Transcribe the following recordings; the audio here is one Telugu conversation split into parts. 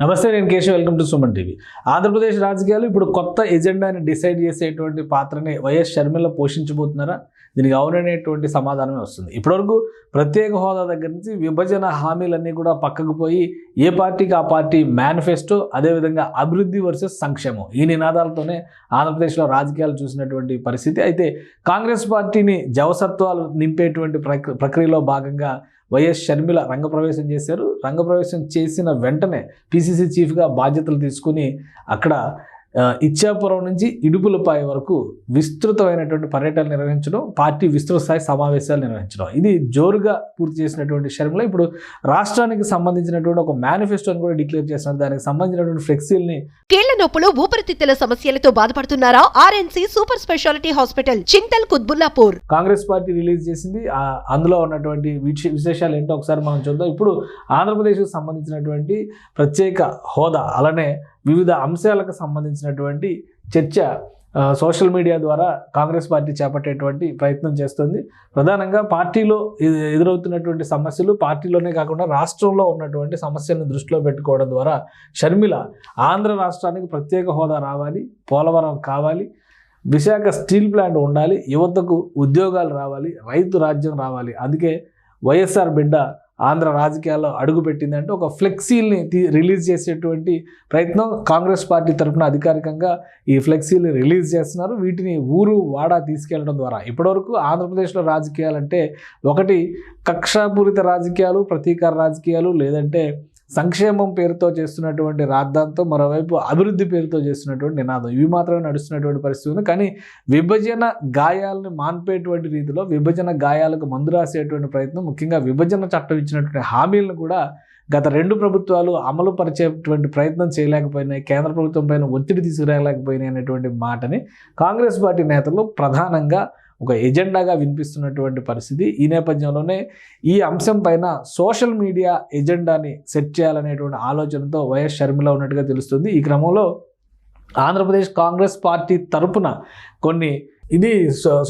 నమస్తే నేను Keshav. Welcome to Suman TV. Andhra Pradesh రాజకీయాలు ఇప్పుడు కొత్త ఎజెండాని డిసైడ్ చేసేటువంటి పాత్రని వైఎస్ షర్మిల పోషించబోతున్నారా? దీనికి అవుననేటువంటి సమాధానమే వస్తుంది. ఇప్పటివరకు ప్రత్యేక హోదా దగ్గర నుంచి విభజన హామీలన్నీ కూడా పక్కకు పోయి ఏ పార్టీకి ఆ పార్టీ మేనిఫెస్టో అదేవిధంగా అభివృద్ధి వర్సెస్ సంక్షేమం. ఈ నినాదాలతోనే ఆంధ్రప్రదేశ్లో రాజకీయాలు చూసినటువంటి పరిస్థితి. అయితే కాంగ్రెస్ పార్టీని జవసత్వాలు నింపేటువంటి ప్రక్రియలో భాగంగా వైఎస్ షర్మిల రంగప్రవేశం చేశారు. రంగప్రవేశం చేసిన వెంటనే పిసిసి చీఫ్గా బాధ్యతలు తీసుకుని అక్కడ ఇచ్చాపురం నుంచి ఇడుపులపాయ వరకు విస్తృతమైనటువంటి పర్యటనలు నిర్వహించడం పార్టీ విస్తృత స్థాయి సమావేశాలు నిర్వహించడం. ఇది జోరుగా పూర్తి చేసినటువంటి షర్మిల ఇప్పుడు రాష్ట్రానికి సంబంధించినటువంటి ఒక మేనిఫెస్టోని కూడా డిక్లేర్ చేస్తున్నారు. దానికి సంబంధించినటువంటి ఫ్లెక్సీల్ని కీళ్ళ నొప్పులు ఊపిరితిత్తుల సమస్యలతో బాధపడుతున్నారా? RNC super speciality hospital Chintal Quthbullapur. Congress party release చేసింది. అందులో ఉన్నటువంటి విశే- విశేషాలు ఏంటో ఒకసారి మనం చూద్దాం. ఇప్పుడు ఆంధ్రప్రదేశ్కి సంబంధించినటువంటి ప్రత్యేక హోదా అలానే వివిధ అంశాలకు సంబంధించినటువంటి చర్చ సోషల్ మీడియా ద్వారా కాంగ్రెస్ పార్టీ చేపట్టేటువంటి ప్రయత్నం చేస్తుంది. ప్రధానంగా పార్టీలో ఎదురవుతున్నటువంటి సమస్యలు పార్టీలోనే కాకుండా రాష్ట్రంలో ఉన్నటువంటి సమస్యలను దృష్టిలో పెట్టుకోవడం ద్వారా షర్మిల ఆంధ్ర రాష్ట్రానికి ప్రత్యేక హోదా రావాలి పోలవరం కావాలి విశాఖ స్టీల్ ప్లాంట్ ఉండాలి యువతకు ఉద్యోగాలు రావాలి రైతు రాజ్యం రావాలి. అందుకే వైఎస్ఆర్ బిడ్డ ఆంధ్ర రాజకీయాల్లో అడుగుపెట్టింది అంటే ఒక ఫ్లెక్సీల్ని తీ రిలీజ్ చేసేటువంటి ప్రయత్నం కాంగ్రెస్ పార్టీ తరఫున అధికారికంగా ఈ ఫ్లెక్సీల్ని రిలీజ్ చేస్తున్నారు. వీటిని ఊరు వాడా తీసుకెళ్ళడం ద్వారా. ఇప్పటివరకు ఆంధ్రప్రదేశ్లో రాజకీయాలు అంటే ఒకటి కక్షాపూరిత రాజకీయాలు ప్రతీకార రాజకీయాలు లేదంటే సంక్షేమం పేరుతో చేస్తున్నటువంటి రాద్ధాంతో మరోవైపు అభివృద్ధి పేరుతో చేస్తున్నటువంటి నినాదం. ఇవి మాత్రమే నడుస్తున్నటువంటి పరిస్థితి ఉంది. కానీ విభజన గాయాలను మాన్పేటువంటి రీతిలో విభజన గాయాలకు మందు రాసేటువంటి ప్రయత్నం ముఖ్యంగా విభజన చట్టం ఇచ్చినటువంటి హామీలను కూడా గత రెండు ప్రభుత్వాలు అమలు పరిచేటువంటి ప్రయత్నం చేయలేకపోయినాయి. కేంద్ర ప్రభుత్వం పైన ఒత్తిడి తీసుకురాలేకపోయినాయి అనేటువంటి మాటని కాంగ్రెస్ పార్టీ నేతలు ప్రధానంగా ఒక ఎజెండాగా వినిపిస్తున్నటువంటి పరిస్థితి. ఈ నేపథ్యంలోనే ఈ అంశం పైన సోషల్ మీడియా ఎజెండాని సెట్ చేయాలనేటువంటి ఆలోచనతో వైఎస్ షర్మిల ఉన్నట్టుగా తెలుస్తుంది. ఈ క్రమంలో ఆంధ్రప్రదేశ్ కాంగ్రెస్ పార్టీ తరపున కొన్ని ఇది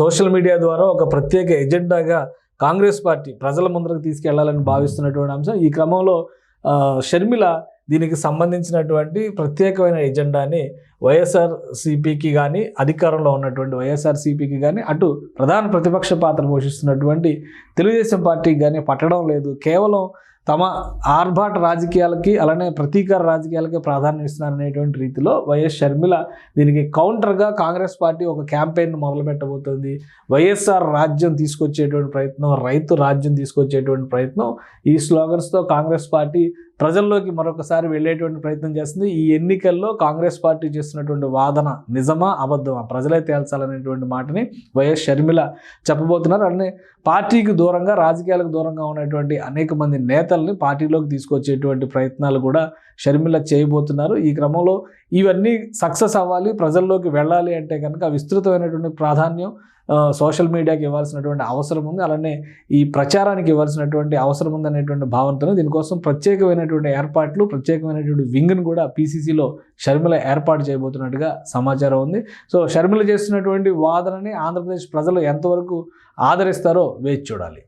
సోషల్ మీడియా ద్వారా ఒక ప్రత్యేక ఎజెండాగా కాంగ్రెస్ పార్టీ ప్రజల ముందరకు తీసుకెళ్ళాలని భావిస్తున్నటువంటి అంశం. ఈ క్రమంలో షర్మిల దీనికి సంబంధించినటువంటి ప్రత్యేకమైన ఎజెండాని వైఎస్ఆర్ సిపికి కానీ అధికారంలో ఉన్నటువంటి వైఎస్ఆర్ సిపికి కానీ అటు ప్రధాన ప్రతిపక్ష పాత్ర పోషిస్తున్నటువంటి తెలుగుదేశం పార్టీకి కానీ పట్టడం లేదు. కేవలం తమ ఆర్భాట రాజకీయాలకి అలానే ప్రతీకార రాజకీయాలకి ప్రాధాన్యం ఇస్తున్నారనేటువంటి రీతిలో వైఎస్ షర్మిల దీనికి కౌంటర్గా కాంగ్రెస్ పార్టీ ఒక క్యాంపెయిన్ మొదలుపెట్టబోతుంది. వైఎస్ఆర్ రాజ్యం తీసుకొచ్చేటువంటి ప్రయత్నం రైతు రాజ్యం తీసుకొచ్చేటువంటి ప్రయత్నం ఈ స్లోగన్స్తో కాంగ్రెస్ పార్టీ ప్రజల్లోకి మరొకసారి వెళ్ళేటువంటి ప్రయత్నం చేస్తుంది. ఈ ఎన్నికల్లో కాంగ్రెస్ పార్టీ చేస్తున్నటువంటి వాదన నిజమా అబద్ధమా? ప్రజలే తేల్చాలనేటువంటి మాటని వైఎస్ షర్మిల చెప్పబోతున్నారు. అలానే పార్టీకి దూరంగా రాజకీయాలకు దూరంగా ఉన్నటువంటి అనేక మంది నేతల్ని పార్టీలోకి తీసుకొచ్చేటువంటి ప్రయత్నాలు కూడా షర్మిల చేయబోతున్నారు. ఈ క్రమంలో ఇవన్నీ సక్సెస్ అవ్వాలి ప్రజల్లోకి వెళ్ళాలి అంటే కనుక విస్తృతమైనటువంటి ప్రాధాన్యం సోషల్ మీడియాకి ఇవ్వాల్సినటువంటి అవసరం ఉంది. అలానే ఈ ప్రచారానికి ఇవ్వాల్సినటువంటి అవసరం ఉంది అనేటువంటి భావనతో దీనికోసం ప్రత్యేకమైనటువంటి ఏర్పాట్లు ప్రత్యేకమైనటువంటి వింగ్ను కూడా పీసీసీలో షర్మిల ఏర్పాటు చేయబోతున్నట్టుగా సమాచారం ఉంది. సో షర్మిల చేస్తున్నటువంటి వాదనని ఆంధ్రప్రదేశ్ ప్రజలు ఎంతవరకు ఆదరిస్తారో వేచి చూడాలి.